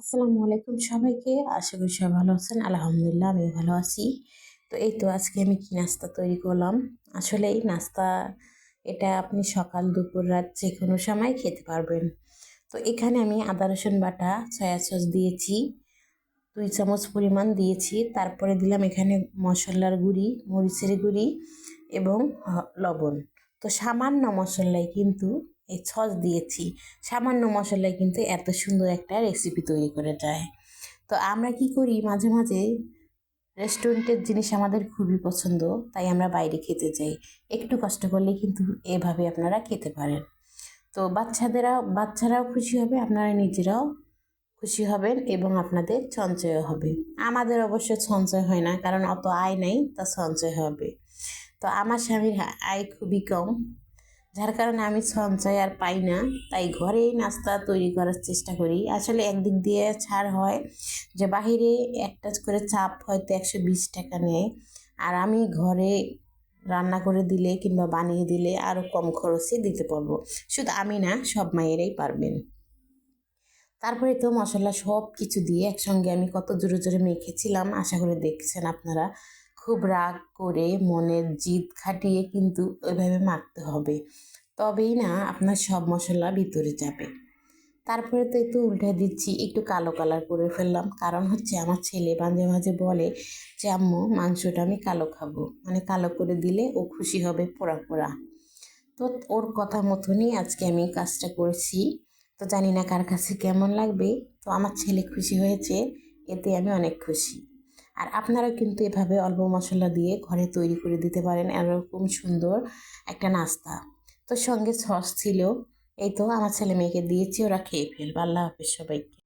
আসসালামু আলাইকুম সবাইকে। আশা করি সবাই ভালো আছেন। আলহামদুলিল্লাহ আমি ভালো আছি। তো এই তো আজকে আমি কি নাস্তা তৈরি করলাম? আসলে এই নাস্তা, এটা আপনি সকাল, দুপুর, রাত যে কোনো সময় খেতে পারবেন। তো এখানে আমি আদা, রসুন বাটা, সয়া সস দিয়েছি, দুই চামচ পরিমাণ দিয়েছি। তারপরে দিলাম এখানে মশলার গুঁড়ি, মরিচের গুঁড়ি এবং লবণ। তো সামান্য মশলায় কিন্তু এই সস দিয়েছি। সামান্য মশলায় কিন্তু এত সুন্দর একটা রেসিপি তৈরি করে যায় তো আমরা কি করি, মাঝে মাঝে রেস্টুরেন্টের জিনিস আমাদের খুবই পছন্দ, তাই আমরা বাইরে খেতে যাই। একটু কষ্ট করলে কিন্তু এভাবে আপনারা খেতে পারেন। তো বাচ্চাদেরাও, বাচ্চারাও খুশি হবে, আপনারা নিজেরাও খুশি হবেন এবং আপনাদের সঞ্চয় হবে। আমাদের অবশ্য সঞ্চয় হয় না, কারণ অত আয় নেই, তা সঞ্চয় হবে। তো আমার স্বামীর আয় খুবই কম। যার কারণে আমি সঞ্চয় আর পাই না। তাই ঘরেই নাস্তা তৈরি করার চেষ্টা করি। আসলে একদিক দিয়ে ছাড় হয় যে বাহিরে একটা করে চাপ হয়তো একশো বিশ টাকা নেয়। আর আমি ঘরে রান্না করে দিলে কিংবা বানিয়ে দিলে আরও কম খরচে দিতে পারব। শুধু আমি না, সব মায়েরাই পারবেন। তারপরে তো মশলা সব কিছু দিয়ে একসঙ্গে আমি কত জোরে জোরে মেখেছিলাম, আশা করে দেখছেন আপনারা। খুব রাগ করে মনের জিদ খাটিয়ে কিন্তু ওইভাবে মাখতে হবে। তবেই না আপনার সব মশলা ভিতরে যাবে। তারপরে তো একটু উল্টে দিচ্ছি, একটু কালো কালার করে ফেললাম। কারণ হচ্ছে আমার ছেলে মাঝে মাঝে বলে যে, আম্মু, মাংসটা আমি কালো খাব। মানে কালো করে দিলে ও খুশি হবে পোড়া পোড়া। তো ওর কথা মতনই আজকে আমি কাজটা করেছি। তো জানি না কার কাছে কেমন লাগবে। তো আমার ছেলে খুশি হয়েছে, এতে আমি অনেক খুশি। আর আপনারা কিন্তু এভাবে অল্প মশলা দিয়ে ঘরে তৈরি করে দিতে পারেন। এরকম সুন্দর একটা নাস্তা। তো সঙ্গে সস ছিল। এই তো আমার ছেলে মেয়েকে দিয়েছি, ওরা খেয়ে ফেলবে। আল্লাহ হাফেজ সবাইকে।